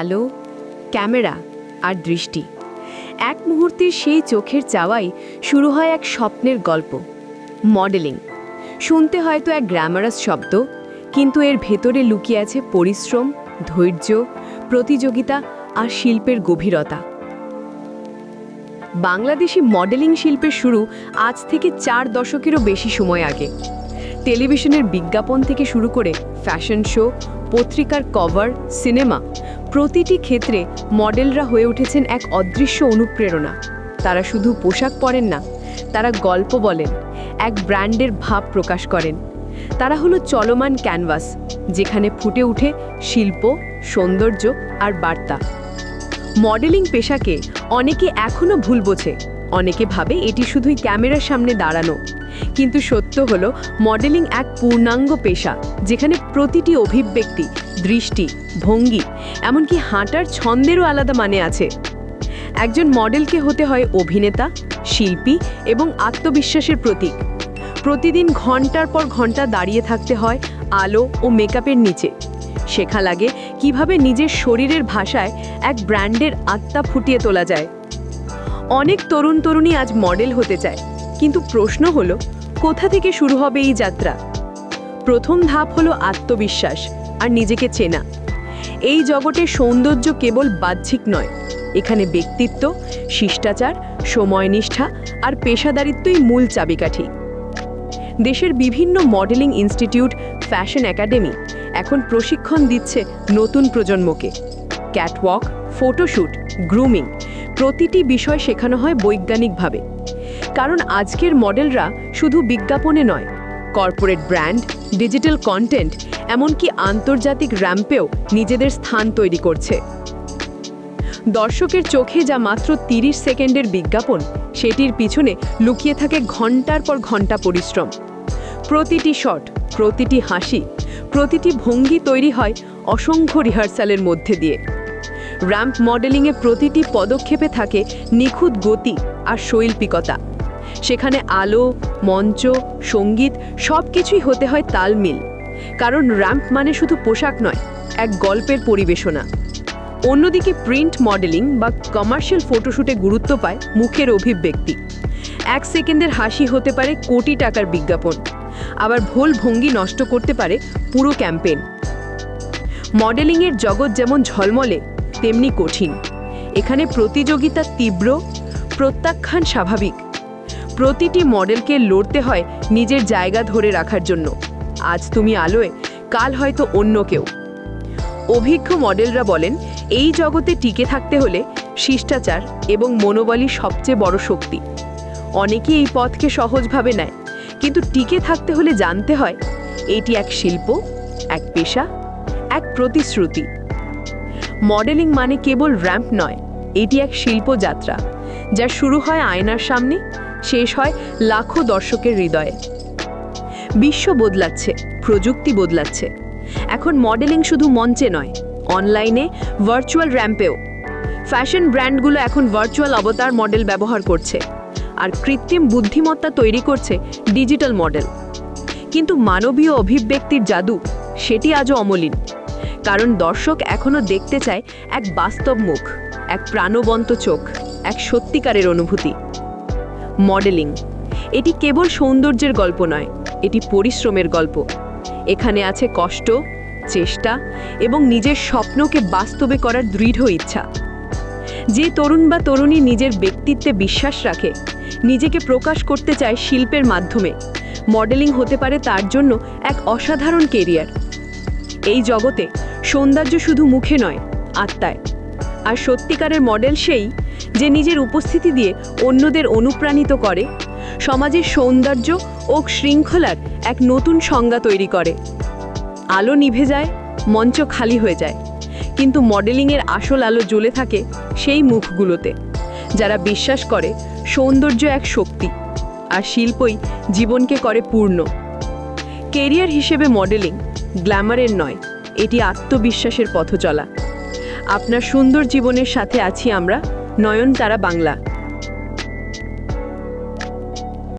আলো, ক্যামেরা আর দৃষ্টি। এক মুহূর্তের সেই চোখের চাওয়াই শুরু হয় এক স্বপ্নের গল্প, মডেলিং। শুনতে হয়তো এক গ্র্যামারাস শব্দ, কিন্তু এর ভেতরে লুকিয়ে আছে পরিশ্রম, ধৈর্য, প্রতিযোগিতা আর শিল্পের গভীরতা। বাংলাদেশি মডেলিং শিল্পের শুরু আজ থেকে চার দশকেরও বেশি সময় আগে। টেলিভিশনের বিজ্ঞাপন থেকে শুরু করে ফ্যাশন শো, পত্রিকার কভার, সিনেমা, প্রতিটি ক্ষেত্রে মডেলরা হয়ে উঠেছেন এক অদৃশ্য অনুপ্রেরণা। তারা শুধু পোশাক পরেন না, তারা গল্প বলেন, এক ব্র্যান্ডের ভাব প্রকাশ করেন। তারা হলো চলমান ক্যানভাস, যেখানে ফুটে ওঠে শিল্প, সৌন্দর্য আর বার্তা। মডেলিং পেশাকে অনেকে এখনও ভুল বোঝে, অনেকে ভাবে এটি শুধুই ক্যামেরার সামনে দাঁড়ানো। কিন্তু সত্য হলো মডেলিং এক পূর্ণাঙ্গ পেশা, যেখানে প্রতিটি অভিব্যক্তি, দৃষ্টি, ভঙ্গি, এমনকি হাঁটার ছন্দেরও আলাদা মানে আছে। একজন মডেলকে হতে হয় অভিনেতা, শিল্পী এবং আত্মবিশ্বাসের প্রতীক। প্রতিদিন ঘণ্টার পর ঘণ্টা দাঁড়িয়ে থাকতে হয় আলো ও মেকআপের নিচে। শেখা লাগে কীভাবে নিজের শরীরের ভাষায় এক ব্র্যান্ডের আত্মা ফুটিয়ে তোলা যায়। অনেক তরুণ তরুণী আজ মডেল হতে চায়। কিন্তু প্রশ্ন হলো, কোথা থেকে শুরু হবে এই যাত্রা? প্রথম ধাপ হলো আত্মবিশ্বাস আর নিজেকে চেনা। এই জগতের সৌন্দর্য কেবল বাহ্যিক নয়, এখানে ব্যক্তিত্ব, শিষ্টাচার, সময়নিষ্ঠা আর পেশাদারিত্বই মূল চাবিকাঠি। দেশের বিভিন্ন মডেলিং ইনস্টিটিউট, ফ্যাশন একাডেমি এখন প্রশিক্ষণ দিচ্ছে নতুন প্রজন্মকে। ক্যাটওয়াক ফটোশ্যুট গ্রুমিং প্রতিটি বিষয় শেখানো হয় বৈজ্ঞানিকভাবে। কারণ আজকের মডেলরা শুধু বিজ্ঞাপনে নয়, কর্পোরেট ব্র্যান্ড, ডিজিটাল কন্টেন্ট, এমনকি আন্তর্জাতিক র্যাম্পেও নিজেদের স্থান তৈরি করছে। দর্শকের চোখে যা মাত্র 30 সেকেন্ডের বিজ্ঞাপন, সেটির পিছনে লুকিয়ে থাকে ঘণ্টার পর ঘণ্টা পরিশ্রম। প্রতিটি শট, প্রতিটি হাসি, প্রতিটি ভঙ্গি তৈরি হয় অসংখ্য রিহার্সালের মধ্যে দিয়ে। র্যাম্প মডেলিংয়ে প্রতিটি পদক্ষেপে থাকে নিখুঁত গতি আর শৈল্পিকতা। সেখানে আলো, মঞ্চ, সংগীত সব কিছুই হতে হয় তালমিল কারণ র্যাম্প মানে শুধু পোশাক নয়, এক গল্পের পরিবেশনা। অন্যদিকে প্রিন্ট মডেলিং বা কমার্শিয়াল ফটোশুটে গুরুত্ব পায় মুখের অভিব্যক্তি। এক সেকেন্ডের হাসি হতে পারে কোটি টাকার বিজ্ঞাপন। আবার ভুল ভঙ্গি নষ্ট করতে পারে পুরো ক্যাম্পেইন মডেলিংয়ের জগৎ যেমন ঝলমলে তেমনি কঠিন। এখানে প্রতিযোগিতা তীব্র, প্রত্যাখ্যান স্বাভাবিক। প্রতিটি মডেলকে লড়তে হয় নিজের জায়গা ধরে রাখার জন্য। আজ তুমি আলোয়, কাল হয়তো অন্য কেউ। অভিজ্ঞ মডেলরা বলেন, এই জগতে টিকে থাকতে হলে শিষ্টাচার এবং মনোবলই সবচেয়ে বড় শক্তি। অনেকে এই পথকে সহজভাবে নেয়, কিন্তু টিকে থাকতে হলে জানতে হয়, এটি এক শিল্প, এক পেশা, এক প্রতিশ্রুতি। মডেলিং মানে কেবল র্যাম্প নয়, এটি এক শিল্পযাত্রা যা শুরু হয় আয়নার সামনে, শেষ হয় লাখো দর্শকের হৃদয়ে। বিশ্ব বদলাচ্ছে, প্রযুক্তি বদলাচ্ছে। এখন মডেলিং শুধু মঞ্চে নয়, অনলাইনে ভার্চুয়াল র্যাম্পেও ফ্যাশন ব্র্যান্ডগুলো এখন ভার্চুয়াল অবতার মডেল ব্যবহার করছে, আর কৃত্রিম বুদ্ধিমত্তা তৈরি করছে ডিজিটাল মডেল কিন্তু মানবীয় অভিব্যক্তির জাদু, সেটি আজও অমলিন, কারণ দর্শক এখনও দেখতে চায় এক বাস্তব মুখ, এক প্রাণবন্ত চোখ, এক সত্যিকারের অনুভূতি। মডেলিং। এটি কেবল সৌন্দর্যের গল্প নয়, এটি পরিশ্রমের গল্প। এখানে আছে কষ্ট, চেষ্টা এবং নিজের স্বপ্নকে বাস্তবে করার দৃঢ় ইচ্ছা। যে তরুণ বা তরুণী নিজের ব্যক্তিত্বে বিশ্বাস রাখে, নিজেকে প্রকাশ করতে চায় শিল্পের মাধ্যমে, মডেলিং হতে পারে তার জন্য এক অসাধারণ কেরিয়ার। এই জগতে সৌন্দর্য শুধু মুখে নয়, আত্মায়। আর সত্যিকারের মডেল সেই যে নিজের উপস্থিতি দিয়ে অন্যদের অনুপ্রাণিত করে, সমাজের সৌন্দর্য ও শৃঙ্খলার এক নতুন সংজ্ঞা তৈরি করে। আলো নিভে যায়, মঞ্চ খালি হয়ে যায়, কিন্তু মডেলিংয়ের আসল আলো জ্বলে থাকে সেই মুখগুলোতে, যারা বিশ্বাস করে সৌন্দর্য এক শক্তি, আর শিল্পই জীবনকে করে পূর্ণ। কেরিয়ার হিসেবে মডেলিং গ্ল্যামারের নয় এটি আত্মবিশ্বাসের পথ চলা আপনার সুন্দর জীবনের সাথে আছি আমরা নয়নতারা বাংলা।